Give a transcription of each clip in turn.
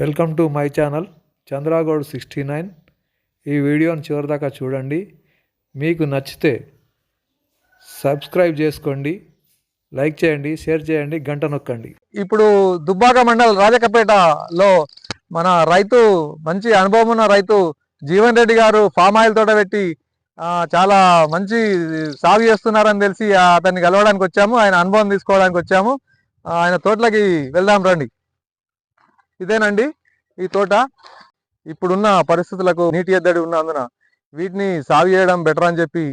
Welcome to my channel Chandragoud sixty nine. ఈ వీడియోని చివరిదాకా చూడండి. మీకు నచ్చితే సబ్స్క్రైబ్ చేసుకోండి లైక్ చేయండి షేర్ చేయండి గంట నొక్కండి. ఇప్పుడు దుబ్బాక మండల్ రాజకపేటలో మన రైతు మంచి అనుభవం ఉన్న రైతు జీవన్ రెడ్డి గారు ఫామ్ ఆయిల్ తోట పెట్టి చాలా మంచి సాగు చేస్తున్నారని తెలిసి అతన్ని కలవడానికి వచ్చాము. ఆయన అనుభవం తీసుకోవడానికి వచ్చాము. ఆయన తోటలకి వెళ్దాం రండి. ఇదేనండి ఈ తోట. ఇప్పుడున్న పరిస్థితులకు నీటి ఎద్దడి ఉన్నందున వీటిని సాగు చేయడం బెటర్ అని చెప్పి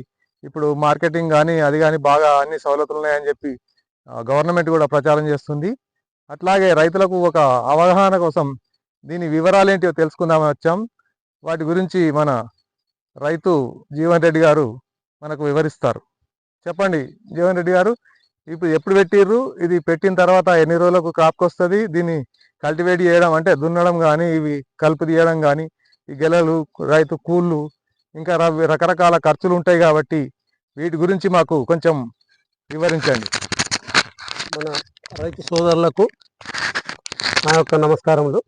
ఇప్పుడు మార్కెటింగ్ కానీ అది కానీ బాగా అన్ని సౌలతులు ఉన్నాయని చెప్పి గవర్నమెంట్ కూడా ప్రచారం చేస్తుంది. అట్లాగే రైతులకు ఒక అవగాహన కోసం దీని వివరాలు ఏంటో తెలుసుకుందామని వచ్చాం. వాటి గురించి మన రైతు జీవన్ రెడ్డి గారు మనకు వివరిస్తారు. చెప్పండి జీవన్ రెడ్డి గారు ఇప్పుడు ఎప్పుడు పెట్టిర్రు? ఇది పెట్టిన తర్వాత ఎన్ని రోజులకు క్రాప్కి వస్తుంది దీన్ని కల్టివేట్ చేయడం అంటే దున్నడం కానీ ఇవి కలుపు తీయడం కానీ ఈ గెలలు రైతు కూళ్ళు ఇంకా రకరకాల ఖర్చులు ఉంటాయి కాబట్టి వీటి గురించి మాకు కొంచెం వివరించండి. మన రైతు సోదరులకు నా యొక్క నమస్కారములు.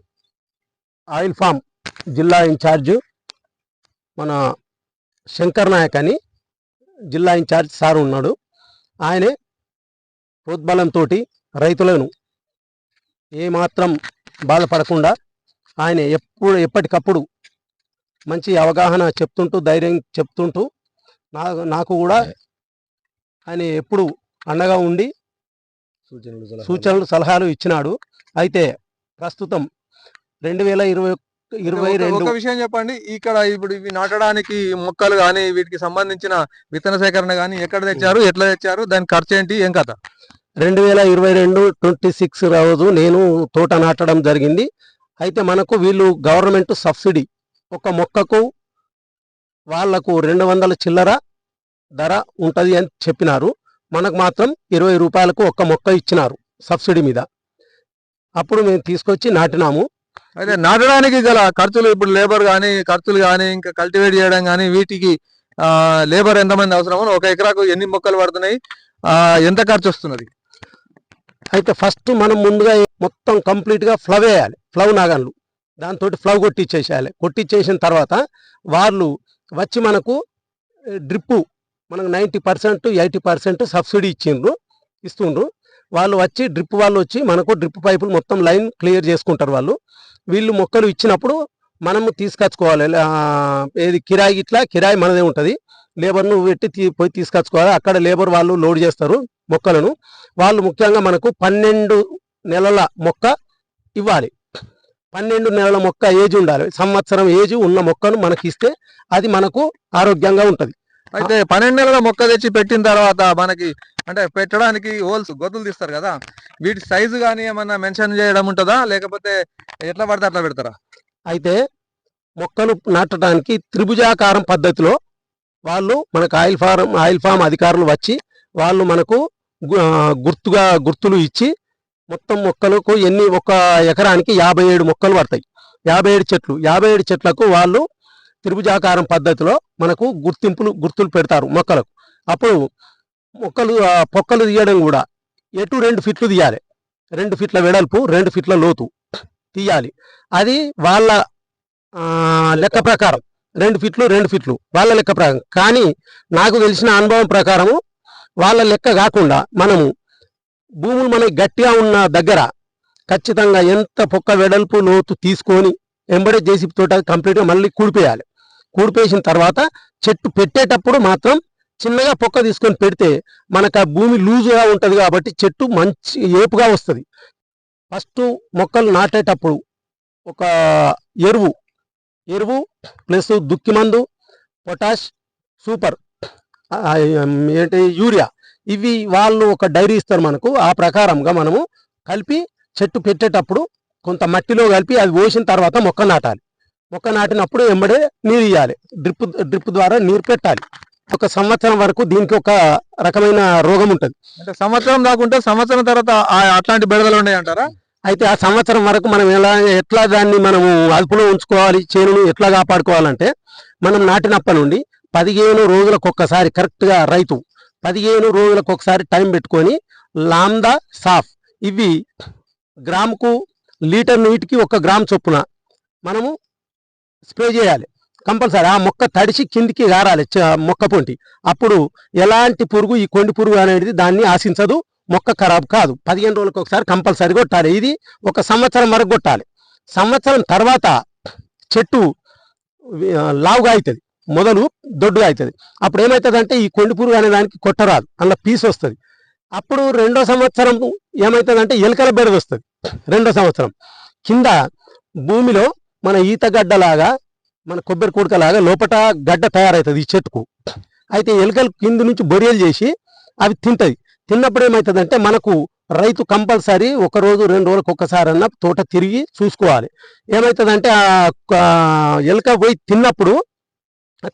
ఆయిల్ ఫామ్ జిల్లా ఇన్ఛార్జ్ మన శంకర్ నాయక్ అని జిల్లా ఇన్ఛార్జ్ సార్ ఉన్నాడు. ఆయనే ప్రోద్బలంతో రైతులను ఏమాత్రం బాధపడకుండా ఆయన ఎప్పుడు ఎప్పటికప్పుడు మంచి అవగాహన చెప్తుంటూ ధైర్యం చెప్తుంటూ నా నాకు కూడా ఆయన ఎప్పుడు అండగా ఉండి సూచనలు సలహాలు ఇచ్చినాడు. అయితే ప్రస్తుతం రెండు వేల ఇరవై ఇరవై ఒక- రెండు. ఒక విషయం చెప్పండి. ఇక్కడ ఇప్పుడు ఇవి నాటడానికి మొక్కలు కానీ వీటికి సంబంధించిన విత్తన సేకరణ కానీ ఎక్కడ తెచ్చారు ఎట్లా తెచ్చారు దాని ఖర్చు ఏంటి ఏం కథ? రెండు వేల ఇరవై రెండు ట్వంటీ సిక్స్ రోజు నేను తోట నాటడం జరిగింది. అయితే మనకు వీళ్ళు గవర్నమెంట్ సబ్సిడీ. ఒక మొక్కకు వాళ్ళకు రెండు వందల చిల్లర ధర ఉంటది అని చెప్పినారు. మనకు మాత్రం ఇరవై రూపాయలకు ఒక్క మొక్క ఇచ్చినారు సబ్సిడీ మీద. అప్పుడు మేము తీసుకొచ్చి నాటినాము. అయితే నాటడానికి గల ఖర్చులు ఇప్పుడు లేబర్ కానీ ఖర్చులు కానీ ఇంకా కల్టివేట్ చేయడం కానీ వీటికి లేబర్ ఎంతమంది అవసరమో ఒక ఎకరాకు ఎన్ని మొక్కలు పడుతున్నాయి ఎంత ఖర్చు వస్తున్నది? అయితే ఫస్ట్ మనం ముందుగా మొత్తం కంప్లీట్గా ఫ్లవ్ వేయాలి. ఫ్లవ్ నాగన్లు. దాంతో ఫ్లవ్ కొట్టిచ్చేసేయాలి. కొట్టిచ్చేసిన తర్వాత వాళ్ళు వచ్చి మనకు డ్రిప్పు మనకు ninety percent eighty percent subsidy ఇచ్చిండ్రు ఇస్తుండ్రు. వాళ్ళు వచ్చి డ్రిప్ వాళ్ళు వచ్చి మనకు డ్రిప్ పైపులు మొత్తం లైన్ క్లియర్ చేసుకుంటారు వాళ్ళు. వీళ్ళు మొక్కలు ఇచ్చినప్పుడు మనము తీసుకొచ్చుకోవాలి. ఏది కిరాయి ఇట్లా కిరాయి మనదే ఉంటుంది. లేబర్ను పెట్టి తీ- పోయి తీసుకొచ్చుకోవాలి. అక్కడ లేబర్ వాళ్ళు లోడ్ చేస్తారు మొక్కలను. వాళ్ళు ముఖ్యంగా మనకు పన్నెండు నెలల మొక్క ఇవ్వాలి. పన్నెండు నెలల మొక్క ఏజ్ ఉండాలి. సంవత్సరం ఏజ్ ఉన్న మొక్కను మనకి ఇస్తే అది మనకు ఆరోగ్యంగా ఉంటుంది. అయితే పన్నెండు నెలల మొక్క తెచ్చి పెట్టిన తర్వాత మనకి అంటే పెట్టడానికి హోల్స్ గొద్దులు తీస్తారు కదా వీటి సైజు కానీ ఏమన్నా మెన్షన్ చేయడం ఉంటుందా? లేకపోతే ఎట్లా పడితే అట్లా పెడతారా? అయితే మొక్కలు నాటడానికి త్రిభుజాకారం పద్ధతిలో వాళ్ళు మనకు ఆయిల్ ఫారం ఆయిల్ ఫామ్ అధికారులు వచ్చి వాళ్ళు మనకు గుర్తుగా గుర్తులు ఇచ్చి మొత్తం మొక్కలకు ఎన్ని ఒక ఎకరానికి యాభై ఏడు మొక్కలు పడతాయి. యాభై ఏడు చెట్లు. యాభై ఏడు చెట్లకు వాళ్ళు త్రిభుజాకారం పద్ధతిలో మనకు గుర్తింపులు గుర్తులు పెడతారు మొక్కలకు. అప్పుడు మొక్కలు పొక్కలు తీయడం కూడా ఎటు రెండు ఫిట్లు తీయాలి. రెండు ఫిట్ల వెడల్పు రెండు ఫిట్ల లోతు తీయాలి. అది వాళ్ళ లెక్క ప్రకారం. రెండు ఫిట్లు రెండు ఫిట్లు వాళ్ళ లెక్క ప్రకారం. కానీ నాకు తెలిసిన అనుభవం ప్రకారము వాళ్ళ లెక్క కాకుండా మనము భూములు మనకి గట్టిగా ఉన్న దగ్గర ఖచ్చితంగా ఎంత పొక్క వెడల్పు లోతు తీసుకొని ఎంబడే చేసి తోట కంప్లీట్గా మళ్ళీ కూడిపోయాలి. కూడిపేసిన తర్వాత చెట్టు పెట్టేటప్పుడు మాత్రం చిన్నగా పొక్క తీసుకొని పెడితే మనకు ఆ భూమి లూజుగా ఉంటుంది కాబట్టి చెట్టు మంచి ఏపుగా వస్తుంది. ఫస్ట్ మొక్కలు నాటేటప్పుడు ఒక ఎరువు ఎరువు ప్లస్ దుక్కి మందు పొటాష్ సూపర్ ఏంటి యూరియా ఇవి వాళ్ళు ఒక డైరీ ఇస్తారు మనకు. ఆ ప్రకారంగా మనము కలిపి చెట్టు పెట్టేటప్పుడు కొంత మట్టిలో కలిపి అది పోసిన తర్వాత మొక్క నాటాలి. మొక్క నాటినప్పుడు ఎంబడే నీరు ఇవ్వాలి డ్రిప్ డ్రిప్ ద్వారా నీరు పెట్టాలి. ఒక సంవత్సరం వరకు దీనికి ఒక రకమైన రోగం ఉంటుంది. అంటే సంవత్సరం దాకుంటే సంవత్సరం తర్వాత అట్లాంటి బెడదలు ఉన్నాయి అంటారా? అయితే ఆ సంవత్సరం వరకు మనం ఎలా ఎట్లా దాన్ని మనము అదుపులో ఉంచుకోవాలి చేనును ఎట్లా కాపాడుకోవాలంటే మనం నాటినప్పటి నుండి పదిహేను రోజులకు ఒక్కసారి కరెక్ట్గా రైతు పదిహేను రోజులకు ఒకసారి టైం పెట్టుకొని లాందా సాఫ్. ఇవి గ్రాముకు లీటర్ నీటికి ఒక గ్రామ్ చొప్పున మనము స్ప్రే చేయాలి. కంపల్సరీ ఆ మొక్క తడిసి కిందికి గారాలి చ- మొక్క పొంటి. అప్పుడు ఎలాంటి పురుగు ఈ కొండి పురుగు అనేది దాన్ని ఆశించదు. మొక్క ఖరాబ్ కాదు. పదిహేను రోజులకు ఒకసారి కంపల్సరీ కొట్టాలి. ఇది ఒక సంవత్సరం వరకు కొట్టాలి. సంవత్సరం తర్వాత చెట్టు లావుగా అవుతుంది మొదలు దొడ్డుగా అవుతుంది అప్పుడు ఏమవుతుందంటే ఈ కొండి పురుగు అనే దానికి కొట్టరాదు. అందులో పీస్ వస్తుంది. అప్పుడు రెండో సంవత్సరం ఏమవుతుందంటే ఎలుకల బెడద వస్తుంది రెండో సంవత్సరం. కింద భూమిలో మన ఈతగడ్డలాగా మన కొబ్బరి కుడకలాగా లోపట గడ్డ తయారవుతుంది ఈ చెట్టుకు. అయితే ఎలుకలు కింద నుంచి బొరియలు చేసి అవి తింటాయి తిన్నప్పుడు ఏమవుతుందంటే మనకు రైతు కంపల్సరీ ఒక రోజు రెండు రోజులకు ఒక్కసారన్నా అన్న తోట తిరిగి చూసుకోవాలి. ఏమవుతుందంటే ఆ ఎలుక పోయి తిన్నప్పుడు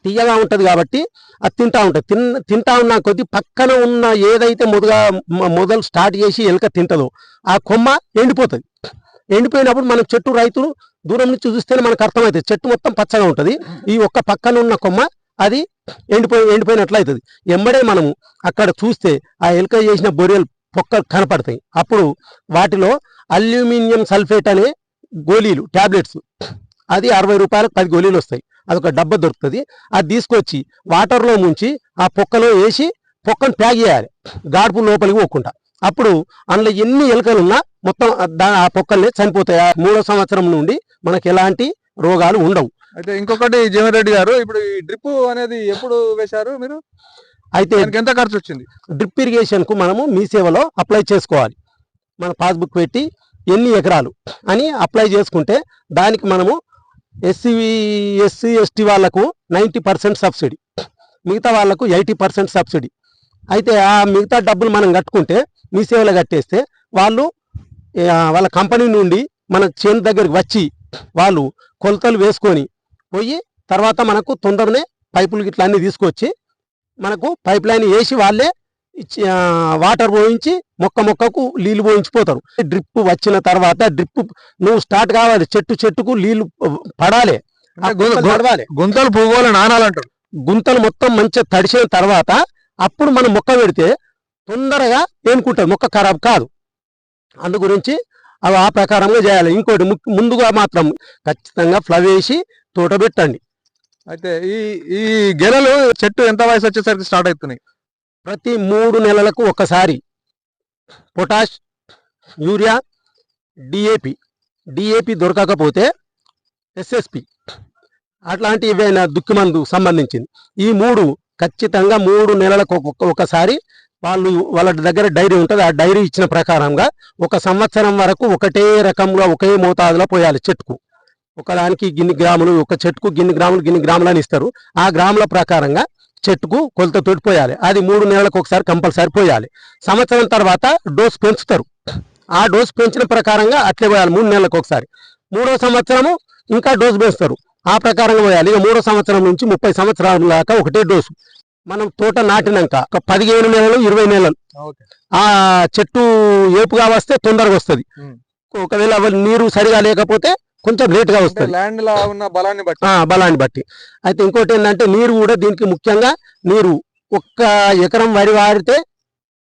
తీయగా ఉంటుంది కాబట్టి అది తింటా ఉంటుంది. తిన్న తింటా ఉన్న కొద్ది పక్కన ఉన్న ఏదైతే మొదగా మొదలు స్టార్ట్ చేసి ఎలుక తింటదో ఆ కొమ్మ ఎండిపోతుంది. ఎండిపోయినప్పుడు మనం చెట్టు రైతులు దూరం నుంచి చూస్తేనే మనకు అర్థమవుతుంది. చెట్టు మొత్తం పచ్చగా ఉంటుంది. ఈ ఒక్క పక్కన ఉన్న కొమ్మ అది ఎండిపోయి ఎండిపోయినట్లు అవుతుంది. ఎంబడే మనము అక్కడ చూస్తే ఆ ఎలుక చేసిన బొరియలు పొక్కలు కనపడతాయి. అప్పుడు వాటిలో అల్యూమినియం సల్ఫేట్ అనే గోళీలు టాబ్లెట్స్ అది అరవై రూపాయలకు పది గోళీలు వస్తాయి. అదొక డబ్బా దొరుకుతుంది. అది తీసుకొచ్చి వాటర్లో ముంచి ఆ పొక్కలో వేసి పొక్కను ప్యాక్ చేయాలి. గాడుపు లోపలికి పోకుండా. అప్పుడు అందులో ఎన్ని ఎలుకలు ఉన్నా మొత్తం ఆ దా- ఆ పొక్కల్ని చనిపోతాయి. ఆ మూడో సంవత్సరం నుండి మనకి ఎలాంటి రోగాలు ఉండవు. అయితే ఇంకొకటి జీవన్ రెడ్డి గారు ఇప్పుడు ఈ డ్రిప్ అనేది ఎప్పుడు వేశారు మీరు? అయితే ఎంత ఖర్చు వచ్చింది? డ్రిప్ ఇరిగేషన్కు మనము మీ సేవలో అప్లై చేసుకోవాలి. మన పాస్బుక్ పెట్టి ఎన్ని ఎకరాలు అని అప్లై చేసుకుంటే దానికి మనము ఎస్సీ ఎస్సీ ఎస్టీ వాళ్ళకు నైంటీ పర్సెంట్ సబ్సిడీ మిగతా వాళ్ళకు ఎయిటీ పర్సెంట్ సబ్సిడీ. అయితే ఆ మిగతా డబ్బులు మనం కట్టుకుంటే మీ సేవలో కట్టేస్తే వాళ్ళు వాళ్ళ కంపెనీ నుండి మన చేను దగ్గరికి వచ్చి వాళ్ళు కొలతలు వేసుకొని పోయి తర్వాత మనకు తొందరనే పైపులు గిట్ల అన్ని తీసుకొచ్చి మనకు పైప్ లైన్ వేసి వాళ్ళే వాటర్ పోయించి మొక్క మొక్కకు నీళ్ళు పోయించిపోతారు. డ్రిప్ వచ్చిన తర్వాత డ్రిప్ నువ్వు స్టార్ట్ కావాలి చెట్టు చెట్టుకు నీళ్ళు పడాలి. గుంతలు పువ్వులు నానాలంటారు. గుంతలు మొత్తం మంచిగా తడిసిన తర్వాత అప్పుడు మనం మొక్క పెడితే తొందరగా ఏనుకుంటుంది. మొక్క ఖరాబ్ కాదు. అందు గురించి అవి ఆ ప్రకారంగా చేయాలి. ఇంకోటి ముందుగా మాత్రం ఖచ్చితంగా ఫ్లవ్ వేసి తోట పెట్టండి. అయితే ఈ ఈ గెలలు చెట్టు ఎంత వయసు వచ్చేసరికి స్టార్ట్ అవుతున్నాయి? ప్రతి మూడు నెలలకు ఒకసారి. పొటాష్ యూరియా డిఏపి డిఏపి దొరకకపోతే ఎస్ఎస్పి అట్లాంటి ఏవైనా దుక్కిమందు సంబంధించింది. ఈ మూడు ఖచ్చితంగా మూడు నెలలకు ఒక్కొక్క- ఒకసారి వాళ్ళు వాళ్ళ దగ్గర డైరీ ఉంటుంది. ఆ డైరీ ఇచ్చిన ప్రకారంగా ఒక సంవత్సరం వరకు ఒకటే రకంగా ఒకే మోతాదులో పోయాలి చెట్టుకు. ఒకదానికి గిన్ని గ్రాములు ఒక చెట్టుకు గిన్ని గ్రాములు గిన్ని గ్రాములు అని ఇస్తారు. ఆ గ్రాముల ప్రకారంగా చెట్టుకు కొలత పోయాలి. అది మూడు నెలలకు ఒకసారి కంపల్సరీ పోయాలి. సంవత్సరం తర్వాత డోస్ పెంచుతారు. ఆ డోస్ పెంచిన ప్రకారంగా అట్లే పోయాలి మూడు నెలలకు ఒకసారి. మూడో సంవత్సరము ఇంకా డోస్ పెంచుతారు. ఆ ప్రకారంగా పోయాలి. ఇక మూడో సంవత్సరం నుంచి ముప్పై సంవత్సరాల దాకా ఒకటే డోసు. మనం తోట నాటినాక ఒక పదిహేను నెలలు ఇరవై నెలలు. ఆ చెట్టు ఏపుగా వస్తే తొందరగా వస్తుంది. ఒకవేళ నీరు సరిగా లేకపోతే కొంచెం లేట్గా వస్తుంది. ల్యాండ్లో ఉన్న బలాన్ని బట్టి. ఆ బలాన్ని బట్టి. అయితే ఇంకోటి ఏంటంటే నీరు కూడా దీనికి ముఖ్యంగా నీరు ఒక్క ఎకరం వరి వారితే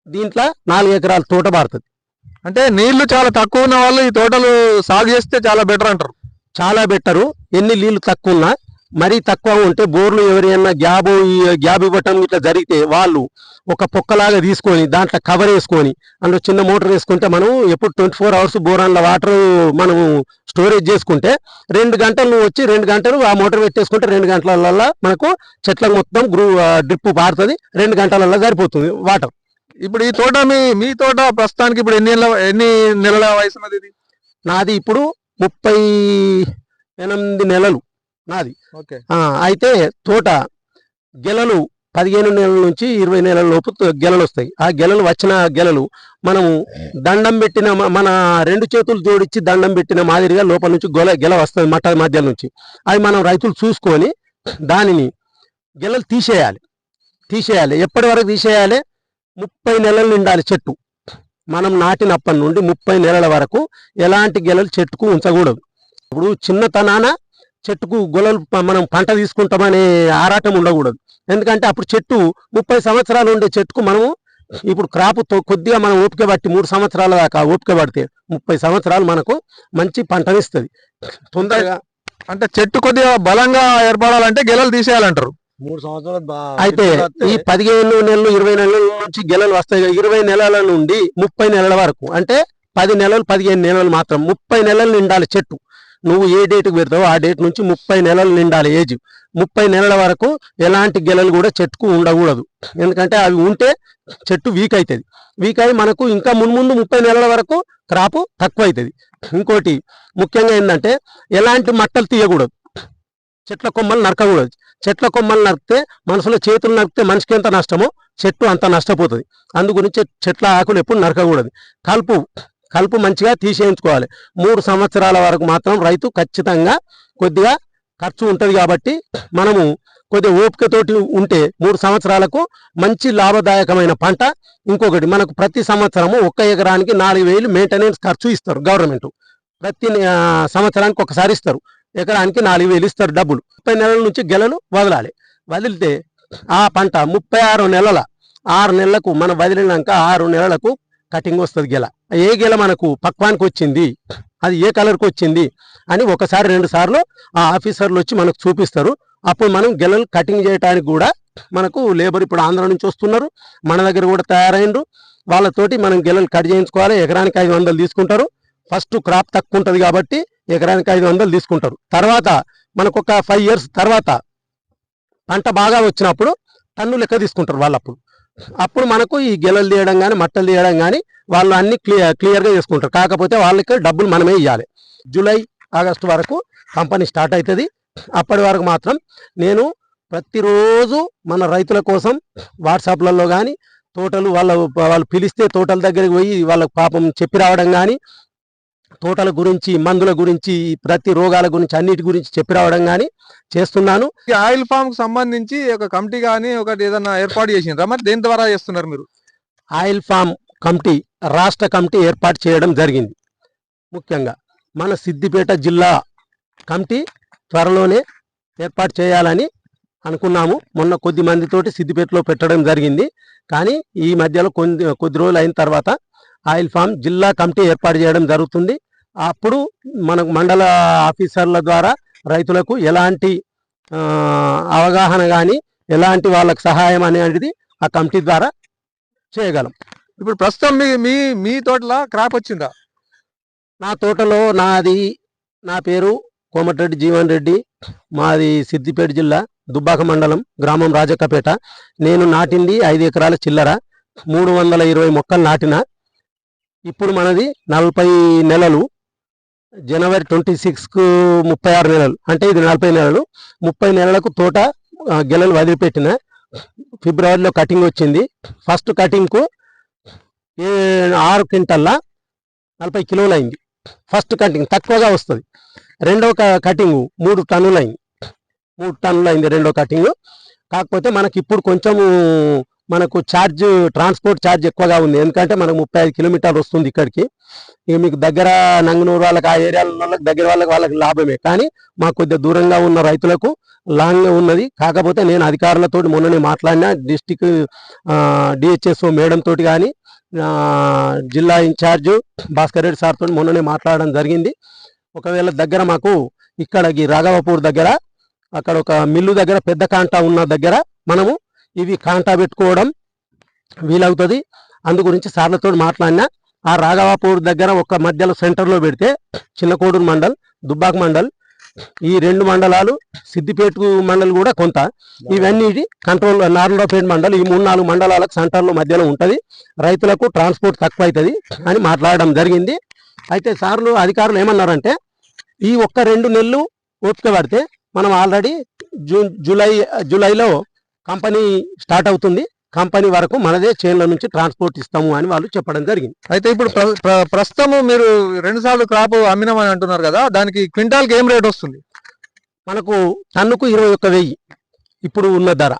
దీంట్లో నాలుగు ఎకరాల తోట పారుతుంది. అంటే నీళ్ళు చాలా తక్కువ ఉన్న వాళ్ళు ఈ తోటలు సాగు చేస్తే చాలా బెటర్ అంటారు. చాలా బెటరు ఎన్ని నీళ్ళు తక్కువ ఉన్నా మరీ తక్కువ ఉంటే బోర్లు ఎవరైనా గ్యాబ్ గ్యాబ్ ఇవ్వటం ఇట్లా జరిగితే వాళ్ళు ఒక పొక్కలాగా తీసుకొని దాంట్లో కవర్ వేసుకొని అందులో చిన్న మోటార్ వేసుకుంటే మనం ఎప్పుడు ట్వంటీ ఫోర్ అవర్స్ బోరాన్ల వాటర్ మనం స్టోరేజ్ చేసుకుంటే రెండు గంటలు వచ్చి రెండు గంటలు ఆ మోటార్ పెట్టేసుకుంటే రెండు గంటల మనకు చెట్లకు మొత్తం గ్రూ డ్రిప్ పారుతుంది. రెండు గంటలలో సరిపోతుంది వాటర్ ఇప్పుడు ఈ తోట మీ మీ తోట ప్రస్తుతానికి ఇప్పుడు ఎన్ని నెలల ఎన్ని నెలల వయసు ఇది? నాది ఇప్పుడు ముప్పై ఎనిమిది నెలలు. నాది. అయితే తోట గెలలు పదిహేను నెలల నుంచి ఇరవై నెలల లోపు గెలలు వస్తాయి. ఆ గెలలు వచ్చిన గెలలు మనము దండం పెట్టిన మన రెండు చేతులు జోడించి దండం పెట్టిన మాదిరిగా లోపల నుంచి గొల గెల వస్తుంది మట్ట మధ్య నుంచి. అవి మనం రైతులు చూసుకొని దానిని గెలలు తీసేయాలి. తీసేయాలి. ఎప్పటి వరకు తీసేయాలి? ముప్పై నెలలు నిండాలి చెట్టు. మనం నాటినప్పటి నుండి ముప్పై నెలల వరకు ఎలాంటి గెలలు చెట్టుకు ఉంచకూడదు. ఇప్పుడు చిన్నతనాన చెట్టుకు గొలలు మనం పంట తీసుకుంటామనే ఆరాటం ఉండకూడదు. ఎందుకంటే అప్పుడు చెట్టు ముప్పై సంవత్సరాలు ఉండే చెట్టుకు మనము ఇప్పుడు క్రాప్ కొద్దిగా మనం ఓపిక బట్టి మూడు సంవత్సరాల దాకా ఓపిక పడితే ముప్పై సంవత్సరాలు మనకు మంచి పంటనిస్తుంది. తొందరగా అంటే చెట్టు కొద్దిగా బలంగా ఏర్పడాలంటే గెలలు తీసేయాలంటారు. మూడు సంవత్సరాలు అయితే ఈ పదిహేను నెలలు ఇరవై నెలల నుంచి గెలలు వస్తాయి. ఇరవై నెలల నుండి ముప్పై నెలల వరకు. అంటే పది నెలలు పదిహేను నెలలు మాత్రం ముప్పై నెలలు నిండాలి చెట్టు. నువ్వు ఏ డేట్కి పెడతావో ఆ డేట్ నుంచి ముప్పై నెలలు నిండాలి ఏజ్ ముప్పై నెలల వరకు ఎలాంటి గెలలు కూడా చెట్టుకు ఉండకూడదు. ఎందుకంటే అవి ఉంటే చెట్టు వీక్ అవుతుంది వీక్ అయి మనకు ఇంకా మున్ముందు ముప్పై నెలల వరకు క్రాపు తక్కువ అవుతుంది ఇంకోటి ముఖ్యంగా ఏంటంటే ఎలాంటి మట్టలు తీయకూడదు. చెట్ల కొమ్మలు నరకకూడదు. చెట్ల కొమ్మలు నరికితే మనసులో చేతులు నరికితే మనిషికి ఎంత నష్టమో చెట్టు అంత నష్టపోతుంది. అందుగురించి చెట్ల ఆకులు ఎప్పుడు నరకకూడదు. కలుపు కలుపు మంచిగా తీసేయించుకోవాలి. మూడు సంవత్సరాల వరకు మాత్రం రైతు ఖచ్చితంగా కొద్దిగా ఖర్చు ఉంటుంది కాబట్టి మనము కొద్దిగా ఓపికతోటి ఉంటే మూడు సంవత్సరాలకు మంచి లాభదాయకమైన పంట ఇంకొకటి మనకు ప్రతి సంవత్సరము ఒక్క ఎకరానికి నాలుగు వేలు మెయింటెనెన్స్ ఖర్చు ఇస్తారు గవర్నమెంట్. ప్రతి సంవత్సరానికి ఒకసారి ఇస్తారు. ఎకరానికి నాలుగు వేలు ఇస్తారు డబ్బులు. ముప్పై నెలల నుంచి గెలలు వదలాలి. వదిలితే ఆ పంట ముప్పై ఆరు నెలల ఆరు నెలలకు మనం వదిలినాక ఆరు నెలలకు కటింగ్ వస్తుంది గెల. ఏ గెల మనకు పక్వానికి వచ్చింది అది ఏ కలర్కి వచ్చింది అని ఒకసారి రెండు సార్లు ఆ ఆఫీసర్లు వచ్చి మనకు చూపిస్తారు. అప్పుడు మనం గెలలు కటింగ్ చేయడానికి కూడా మనకు లేబర్ ఇప్పుడు ఆంధ్ర నుంచి వస్తున్నారు. మన దగ్గర కూడా తయారైండ్రు. వాళ్ళతోటి మనం గెలలు కట్ చేయించుకోవాలి. ఎకరానికి ఐదు వందలు తీసుకుంటారు. ఫస్ట్ క్రాప్ తక్కువ ఉంటుంది కాబట్టి ఎకరానికి ఐదు వందలు తీసుకుంటారు. తర్వాత మనకు ఒక ఫైవ్ ఇయర్స్ తర్వాత పంట బాగా వచ్చినప్పుడు టన్ను లెక్క తీసుకుంటారు వాళ్ళప్పుడు. అప్పుడు మనకు ఈ గెలలు తీయడం కానీ మట్టలు తీయడం కానీ వాళ్ళు అన్ని క్లియర్ క్లియర్గా చేసుకుంటారు. కాకపోతే వాళ్ళకి డబ్బులు మనమే ఇవ్వాలి జూలై ఆగస్టు వరకు కంపెనీ స్టార్ట్ అవుతుంది అప్పటి వరకు మాత్రం నేను ప్రతిరోజు మన రైతుల కోసం వాట్సాప్లలో కానీ తోటలు వాళ్ళ వాళ్ళు పిలిస్తే తోటల దగ్గరికి పోయి వాళ్ళకు పాపం చెప్పి రావడం కానీ తోటల గురించి మందుల గురించి ప్రతి రోగాల గురించి అన్నిటి గురించి చెప్పి రావడం కానీ చేస్తున్నాను. ఆయిల్ ఫామ్కు సంబంధించి ఒక కమిటీ కానీ ఒకటి ఏదన్నా ఏర్పాటు చేసిండ్రా? మరి దేని ద్వారా చేస్తున్నారు మీరు? ఆయిల్ ఫామ్ కమిటీ రాష్ట్ర కమిటీ ఏర్పాటు చేయడం జరిగింది. ముఖ్యంగా మన సిద్దిపేట జిల్లా కమిటీ త్వరలోనే ఏర్పాటు చేయాలని అనుకున్నాము. మొన్న కొద్ది మందితోటి సిద్దిపేటలో పెట్టడం జరిగింది. కానీ ఈ మధ్యలో కొద్ది కొద్ది రోజులు అయిన తర్వాత ఆయిల్ ఫామ్ జిల్లా కమిటీ ఏర్పాటు చేయడం జరుగుతుంది. అప్పుడు మనకు మండల ఆఫీసర్ల ద్వారా రైతులకు ఎలాంటి అవగాహన కానీ ఎలాంటి వాళ్ళకి సహాయం అనేది ఆ కమిటీ ద్వారా చేయగలం. ఇప్పుడు ప్రస్తుతం మీ మీ మీ తోటలో క్రాప్ వచ్చిందా? నా తోటలో నాది నా పేరు కోమటిరెడ్డి జీవన్ రెడ్డి. మాది సిద్దిపేట జిల్లా దుబ్బాక మండలం గ్రామం రాజక్కపేట. నేను నాటింది ఐదు ఎకరాల చిల్లర. మూడు వందల ఇరవై మొక్కలు నాటిన. ఇప్పుడు మనది నలభై నెలలు జనవరి ట్వంటీ సిక్స్కు ముప్పై ఆరు నెలలు. అంటే ఇది నలభై నెలలు. ముప్పై నెలలకు తోట గెలలు వదిలిపెట్టిన ఫిబ్రవరిలో కటింగ్ వచ్చింది. ఫస్ట్ కటింగ్కు ఏ ఆరు క్వింటల్లా నలభై కిలోలు అయింది. ఫస్ట్ కటింగ్ తక్కువగా వస్తుంది. రెండవ కటింగ్ మూడు టన్నులు అయింది. మూడు టన్నులు అయింది రెండో కటింగ్. కాకపోతే మనకి ఇప్పుడు కొంచెము మనకు ఛార్జ్ ట్రాన్స్పోర్ట్ ఛార్జ్ ఎక్కువగా ఉంది. ఎందుకంటే మనకు ముప్పై ఐదు కిలోమీటర్లు వస్తుంది ఇక్కడికి. ఇక మీకు దగ్గర నంగనూరు వాళ్ళకి ఆ ఏరియాలో వాళ్ళకి దగ్గర వాళ్ళకి వాళ్ళకి లాభమే. కానీ మాకు కొద్దిగా దూరంగా ఉన్న రైతులకు లాంగ్ ఉన్నది. కాకపోతే నేను అధికారులతో మొన్ననే మాట్లాడినా డిస్టిక్ డిహెచ్ఎస్ఓ మేడం తోటి కానీ జిల్లా ఇన్ఛార్జ్ భాస్కర్ రెడ్డి సార్తో మొన్ననే మాట్లాడడం జరిగింది. ఒకవేళ దగ్గర మాకు ఇక్కడ ఈ రాఘవపూర్ దగ్గర అక్కడ ఒక మిల్లు దగ్గర పెద్ద కాంటా ఉన్న దగ్గర మనము ఇవి కాంటా పెట్టుకోవడం వీలవుతుంది. అందు గురించి సార్లతో మాట్లాడినా ఆ రాఘవాపూర్ దగ్గర ఒక మధ్యలో సెంటర్లో పెడితే చిన్నకోడూరు మండల్ దుబ్బాక మండల్ ఈ రెండు మండలాలు సిద్దిపేట మండల్ కూడా కొంత. ఇవన్నీ కంట్రోల్ నారాయణరావుపేట మండల్ ఈ మూడు నాలుగు మండలాలకు సెంటర్లో మధ్యలో ఉంటుంది. రైతులకు ట్రాన్స్పోర్ట్ తక్కువ అవుతుంది అని మాట్లాడడం జరిగింది. అయితే సార్లు అధికారులు ఏమన్నారంటే ఈ ఒక్క రెండు నెలలు ఓపిక పడితే మనం ఆల్రెడీ జూన్ జూలై జూలైలో కంపెనీ స్టార్ట్ అవుతుంది. కంపెనీ వరకు మనదే చైన్ల నుంచి ట్రాన్స్పోర్ట్ ఇస్తాము అని వాళ్ళు చెప్పడం జరిగింది. అయితే ఇప్పుడు ప్ర- ప్ర- ప్రస్తుతము మీరు రెండు సార్లు క్రాప్ అమ్మినామని అంటున్నారు కదా దానికి క్వింటాల్కి ఏం రేట్ వస్తుంది? మనకు టన్నుకు ఇరవై ఒక్క వెయ్యి ఇప్పుడు ఉన్న ధర.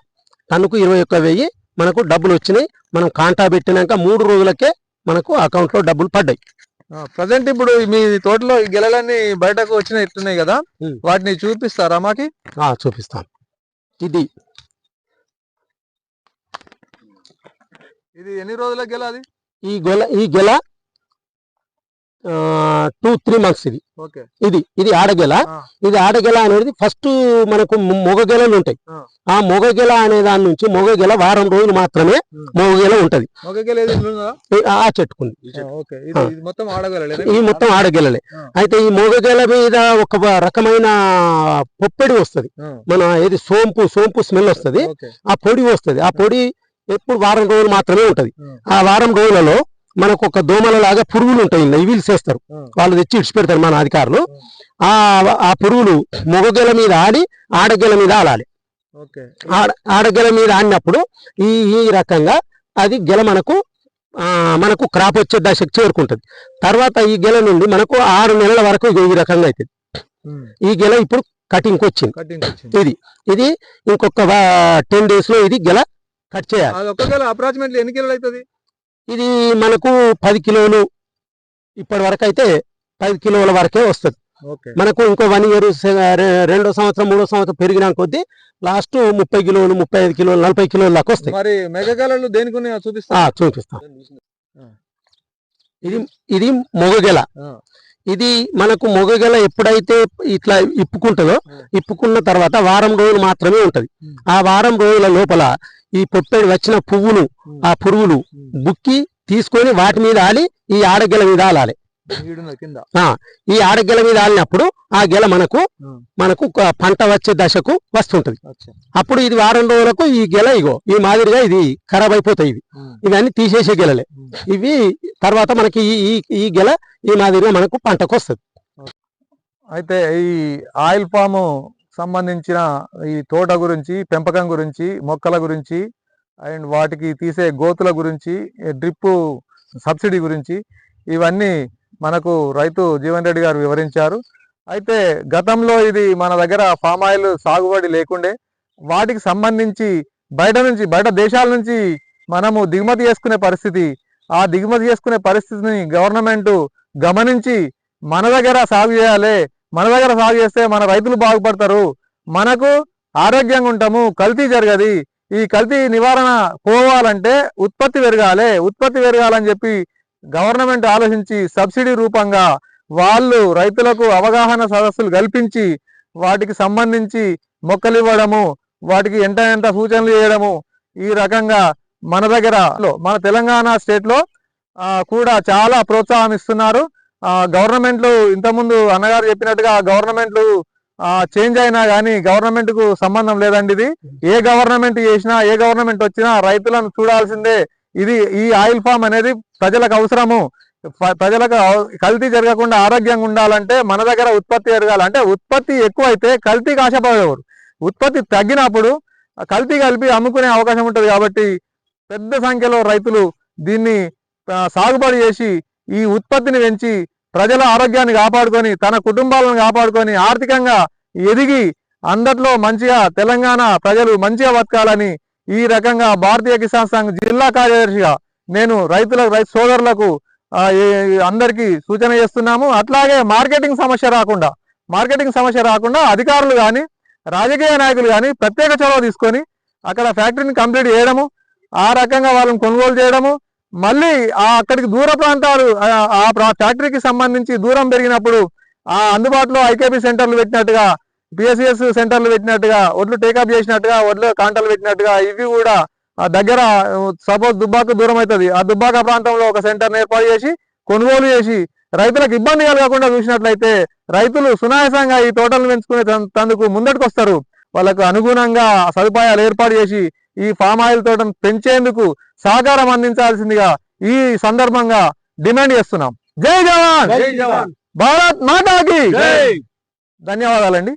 టన్నుకు ఇరవై ఒక్క వెయ్యి మనకు డబ్బులు వచ్చినాయి. మనం కాంటా పెట్టినాక మూడు రోజులకే మనకు అకౌంట్లో డబ్బులు పడ్డాయి. ప్రజెంట్ ఇప్పుడు మీ తోటలో ఈ గెలలన్నీ బయటకు వచ్చినాయి ఇట్టున్నాయి కదా. వాటిని చూపిస్తారా మాకి? చూపిస్తాను. ఇది ఇది ఎన్ని రోజులకు గెల అది? ఈ గెల ఈ గెల టూ త్రీ మంత్స్ ఇది. ఇది ఇది ఆడగెల. ఇది ఆడగెల అనేది ఫస్ట్ మనకు మొ- మొగ గెలలు ఉంటాయి. ఆ. ఆ మొగ గెల అనే దాని నుంచి మొగ గెల వారం రోజులు మాత్రమే ఉమ్. మొగ గెల ఉంటది. ఆ చెట్టుకుంది. ఇది మొత్తం ఆడగెలలే. అయితే ఈ మొగ గెల మీద ఒక రకమైన పొప్పెడి వస్తది. మన ఏది సోంపు సోంపు స్మెల్ వస్తది. ఆ పొడి వస్తది. ఆ. పొడి ఎప్పుడు వారం రోజులు మాత్రమే ఉంటది. ఆ వారం రోజులలో మనకు ఒక దోమల లాగా పురుగులు ఉంటాయి ఇవిలు చేస్తారు. వాళ్ళు తెచ్చి ఇడిచిపెడతారు మన అధికారులు. ఆ ఆ పురుగులు మొగగెల మీద ఆడి ఆడగెల మీద ఆడాలి ఆడగెల మీద ఆడినప్పుడు ఈ ఈ రకంగా అది గెల మనకు ఆ, మనకు క్రాప్ వచ్చే దశకు చేరుకుంటది. తర్వాత ఈ గెల నుండి మనకు ఆరు నెలల వరకు ఈ రకంగా అవుతుంది. ఈ గెల ఇప్పుడు కటింగ్ వచ్చింది. కటింగ్ వచ్చింది. ఇది ఇది ఇంకొక టెన్ డేస్లో ఇది గెల కట్ చేయాలి. అది ఒక్క గెల అప్రాక్సిమేట్లీ ఎన్ని కిలోలు అవుతుంది ఇది మనకు పది కిలోలు ఇప్పటి వరకు అయితే పది కిలోల వరకే వస్తుంది. మనకు ఇంకో వన్ ఇయర్ రెండో సంవత్సరం మూడో సంవత్సరం పెరిగిన కొద్దీ లాస్ట్ ముప్పై కిలోలు ముప్పై ఐదు కిలోలు నలభై కిలోల దాకా వస్తాయి. మరి మెగా గెలలు దేనికి చూపిస్తా. చూపిస్తాం ఇది ఇది మొగగెల. ఇది మనకు మొగగెల ఎప్పుడైతే ఇట్లా ఇప్పుకుంటుందో. ఇప్పుకున్న తర్వాత వారం రోజులు మాత్రమే ఉంటది. ఆ వారం రోజుల లోపల ఈ పొట్టేడు వచ్చిన పువ్వులు ఉమ్. ఆ పురుగులు. బుక్కి తీసుకొని వాటి మీద ఆలి ఈ ఆడగెల మీద ఆలాలి ఈ ఆడగెల మీద ఆలినప్పుడు ఆ గెల మనకు. మనకు పంట వచ్చే దశకు వస్తుంటది అప్పుడు ఇది వారం రోజులకు ఈ గెల ఇగో ఈ మాదిరిగా ఇది ఖరాబ్ అయిపోతాయి ఇవి. ఇవన్నీ తీసేసే గెలలే. ఇవి తర్వాత మనకి ఈ ఈ ఈ గెల ఈ మాదిరిగా మనకు పంటకు వస్తుంది అయితే ఈ ఆయిల్ పాము సంబంధించిన ఈ తోట గురించి పెంపకం గురించి మొక్కల గురించి అండ్ వాటికి తీసే గోతుల గురించి డ్రిప్పు సబ్సిడీ గురించి ఇవన్నీ మనకు రైతు జీవన్ రెడ్డి గారు వివరించారు. అయితే గతంలో ఇది మన దగ్గర ఫామ్ ఆయిల్ సాగుబడి లేకుండే వాటికి సంబంధించి బయట నుంచి బయట దేశాల నుంచి మనము దిగుమతి చేసుకునే పరిస్థితి ఆ దిగుమతి చేసుకునే పరిస్థితిని గవర్నమెంట్ గమనించి మన దగ్గర సాగు చేయాలి మన దగ్గర సాగు చేస్తే మన రైతులు బాగుపడతారు. మనకు ఆరోగ్యంగా ఉంటాము కల్తీ జరగది. ఈ కల్తీ నివారణ పోవాలంటే ఉత్పత్తి పెరగాలి. ఉత్పత్తి పెరగాలని చెప్పి గవర్నమెంట్ ఆలోచించి సబ్సిడీ రూపంగా వాళ్ళు రైతులకు అవగాహన సదస్సులు కల్పించి వాటికి సంబంధించి మొక్కలు ఇవ్వడము వాటికి ఎంత ఎంత సూచనలు చేయడము ఈ రకంగా మన దగ్గర మన తెలంగాణ స్టేట్లో కూడా చాలా ప్రోత్సాహం ఇస్తున్నారు. గవర్నమెంట్లు ఇంతకుముందు అన్నగారు చెప్పినట్టుగా గవర్నమెంట్లు చేంజ్ అయినా కానీ గవర్నమెంట్కు సంబంధం లేదండి ఇది. ఏ గవర్నమెంట్ చేసినా ఏ గవర్నమెంట్ వచ్చినా రైతులను చూడాల్సిందే. ఇది ఈ ఆయిల్ ఫామ్ అనేది ప్రజలకు అవసరము. ప్రజలకు కల్తీ జరగకుండా ఆరోగ్యంగా ఉండాలంటే మన దగ్గర ఉత్పత్తి జరగాలంటే ఉత్పత్తి ఎక్కువైతే కల్తీకి ఆశపడేవారు ఉత్పత్తి తగ్గినప్పుడు కల్తీ కలిపి అమ్ముకునే అవకాశం ఉంటుంది కాబట్టి పెద్ద సంఖ్యలో రైతులు దీన్ని సాగుబడి చేసి ఈ ఉత్పత్తిని పెంచి ప్రజల ఆరోగ్యాన్ని కాపాడుకొని తన కుటుంబాలను కాపాడుకొని ఆర్థికంగా ఎదిగి అందట్లో మంచిగా తెలంగాణ ప్రజలు మంచిగా బతకాలని ఈ రకంగా భారతీయ కిసాన్ సంఘ్ జిల్లా కార్యదర్శిగా నేను రైతులకు రైతు సోదరులకు అందరికీ సూచన చేస్తున్నాము. అట్లాగే మార్కెటింగ్ సమస్య రాకుండా మార్కెటింగ్ సమస్య రాకుండా అధికారులు కానీ రాజకీయ నాయకులు కానీ ప్రత్యేక చొరవ తీసుకొని అక్కడ ఫ్యాక్టరీని కంప్లీట్ చేయడము ఆ రకంగా వాళ్ళని కొనుగోలు చేయడము మళ్ళీ ఆ అక్కడికి దూర ప్రాంతాలు ఆ- ప్రా- ఫ్యాక్టరీకి సంబంధించి దూరం పెరిగినప్పుడు ఆ అందుబాటులో ఐకేపీ సెంటర్లు పెట్టినట్టుగా పిఎస్సిఎస్ సెంటర్లు పెట్టినట్టుగా ఒడ్లు టేకప్ చేసినట్టుగా ఒడ్లు కాంటలు పెట్టినట్టుగా ఇవి కూడా ఆ దగ్గర సపోజ్ దుబ్బాక దూరం అవుతుంది ఆ దుబ్బాక ప్రాంతంలో ఒక సెంటర్ని ఏర్పాటు చేసి కొనుగోలు చేసి రైతులకు ఇబ్బంది కలగకుండా చూసినట్లయితే రైతులు సునాయాసంగా ఈ తోటలను పెంచుకునే తందుకు ముందటికి వస్తారు వాళ్ళకు అనుగుణంగా సదుపాయాలు ఏర్పాటు చేసి ఈ ఫామ్ ఆయిల్ తోటను పెంచేందుకు సహకారం అందించాల్సిందిగా ఈ సందర్భంగా డిమాండ్ చేస్తున్నాం. జై జవాన్! భారత్ మాతాకి! ధన్యవాదాలండి.